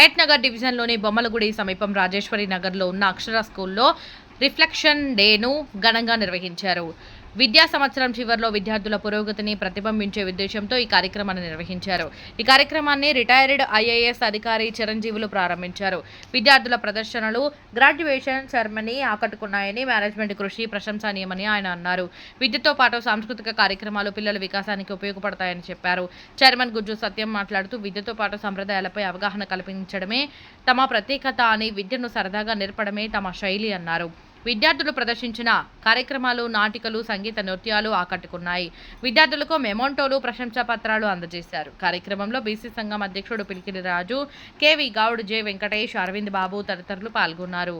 హయత్ నగర్ డివిజన్లోని బొమ్మలగుడి సమీపం రాజేశ్వరి నగర్లో ఉన్న అక్షర స్కూల్లో రిఫ్లెక్షన్ డేను ఘనంగా నిర్వహించారు. విద్యా సంవత్సరం చివరిలో విద్యార్థుల పురోగతిని ప్రతిబింబించే ఉద్దేశంతో ఈ కార్యక్రమాన్ని నిర్వహించారు. ఈ కార్యక్రమాన్ని రిటైర్డ్ ఐఏఎస్ అధికారి చిరంజీవులు ప్రారంభించారు. విద్యార్థుల ప్రదర్శనలు గ్రాడ్యుయేషన్ సెరమనీ ఆకట్టుకున్నాయని మేనేజ్మెంట్ కృషి ప్రశంసనీయమని ఆయన అన్నారు. విద్యతో పాటు సాంస్కృతిక కార్యక్రమాలు పిల్లల వికాసానికి ఉపయోగపడతాయని చెప్పారు. చైర్మన్ గుజ్జు సత్యం మాట్లాడుతూ విద్యతో పాటు సంప్రదాయాలపై అవగాహన కల్పించడమే తమ ప్రత్యేకత అని విద్యను సరదాగా నేర్పడమే తమ శైలి అన్నారు. విద్యార్థులు ప్రదర్శించిన కార్యక్రమాలు నాటికలు సంగీత నృత్యాలు ఆకట్టుకున్నాయి. విద్యార్థులకు మెమోంటోలు ప్రశంసా పత్రాలు అందజేశారు. కార్యక్రమంలో బీసీ సంఘం అధ్యక్షుడు పిలికిరి రాజు కేవి గౌడ్ జె వెంకటేష్ అరవింద్ బాబు తదితరులు పాల్గొన్నారు.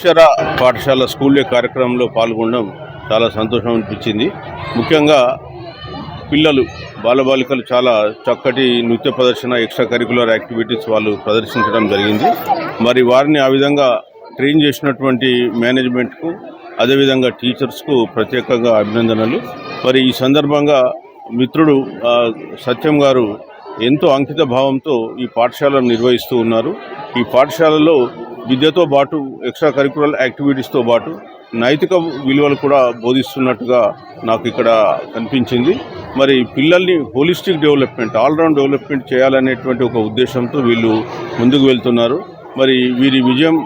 అక్షర పాఠశాల స్కూల్ కార్యక్రమంలో పాల్గొనడం చాలా సంతోషం అనిపించింది. ముఖ్యంగా పిల్లలు బాలబాలికలు చాలా చక్కటి నృత్య ప్రదర్శన ఎక్స్ట్రా కరికులర్ యాక్టివిటీస్ వాళ్ళు ప్రదర్శించడం జరిగింది. మరి వారిని ఆ విధంగా ట్రైన్ చేసినటువంటి మేనేజ్మెంట్కు అదేవిధంగా టీచర్స్కు ప్రత్యేకంగా అభినందనలు. మరి ఈ సందర్భంగా మిత్రుడు సత్యం గారు ఎంతో అంకిత భావంతో ఈ పాఠశాలను నిర్వహిస్తూ ఉన్నారు. ఈ పాఠశాలలో విద్యతో పాటు ఎక్స్ట్రా కరికులర్ యాక్టివిటీస్తో పాటు నైతిక విలువలు కూడా బోధిస్తున్నట్టుగా నాకు ఇక్కడ కనిపించింది. మరి పిల్లల్ని హోలిస్టిక్ డెవలప్మెంట్ ఆల్రౌండ్ డెవలప్మెంట్ చేయాలనేటువంటి ఒక ఉద్దేశంతో వీళ్ళు ముందుకు వెళ్తున్నారు. మరి వీరి విజయం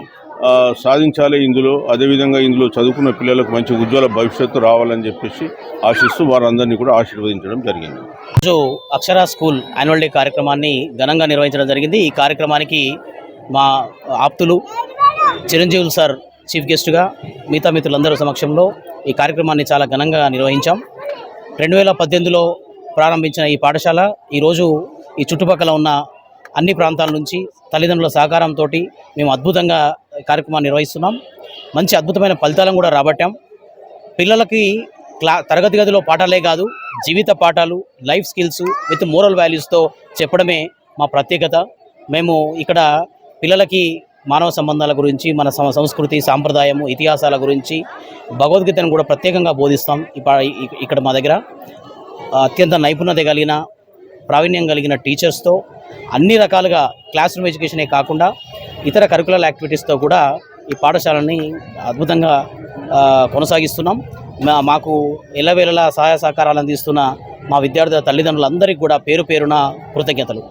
సాధించాలి ఇందులో. అదేవిధంగా ఇందులో చదువుకున్న పిల్లలకు మంచి ఉజ్వల భవిష్యత్తు రావాలని చెప్పేసి ఆశిస్తూ వారందరినీ కూడా ఆశీర్వదించడం జరిగింది. రోజు అక్షర స్కూల్ యాన్యువల్ డే కార్యక్రమాన్ని ఘనంగా నిర్వహించడం జరిగింది. ఈ కార్యక్రమానికి మా ఆప్తులు చిరంజీవులు సార్ చీఫ్ గెస్ట్గా మిగతా మిత్రులందరూ సమక్షంలో ఈ కార్యక్రమాన్ని చాలా ఘనంగా నిర్వహించాం. రెండు వేల పద్దెనిమిదిలో ప్రారంభించిన ఈ పాఠశాల ఈరోజు ఈ చుట్టుపక్కల ఉన్న అన్ని ప్రాంతాల నుంచి తల్లిదండ్రుల సహకారంతో మేము అద్భుతంగా కార్యక్రమాన్ని నిర్వహిస్తున్నాం. మంచి అద్భుతమైన ఫలితాలను కూడా రాబట్టాం. పిల్లలకి క్లా తరగతి గదిలో పాఠాలే కాదు జీవిత పాఠాలు లైఫ్ స్కిల్స్ విత్ మోరల్ వాల్యూస్తో చెప్పడమే మా ప్రత్యేకత. మేము ఇక్కడ పిల్లలకి మానవ సంబంధాల గురించి మన సంస్కృతి సాంప్రదాయము ఇతిహాసాల గురించి భగవద్గీతను కూడా ప్రత్యేకంగా బోధిస్తాం ఇప్ప- ఇక్కడ మా దగ్గర. అత్యంత నైపుణ్యత కలిగిన ప్రావీణ్యం కలిగిన టీచర్స్తో అన్ని రకాలుగా క్లాస్ రూమ్ ఎడ్యుకేషనే కాకుండా ఇతర కరికులర్ యాక్టివిటీస్తో కూడా ఈ పాఠశాలని అద్భుతంగా కొనసాగిస్తున్నాం. మాకు ఎల్లవేళలా సహాయ సహకారాలు అందిస్తున్న మా విద్యార్థుల తల్లిదండ్రులందరికీ కూడా పేరు పేరున కృతజ్ఞతలు.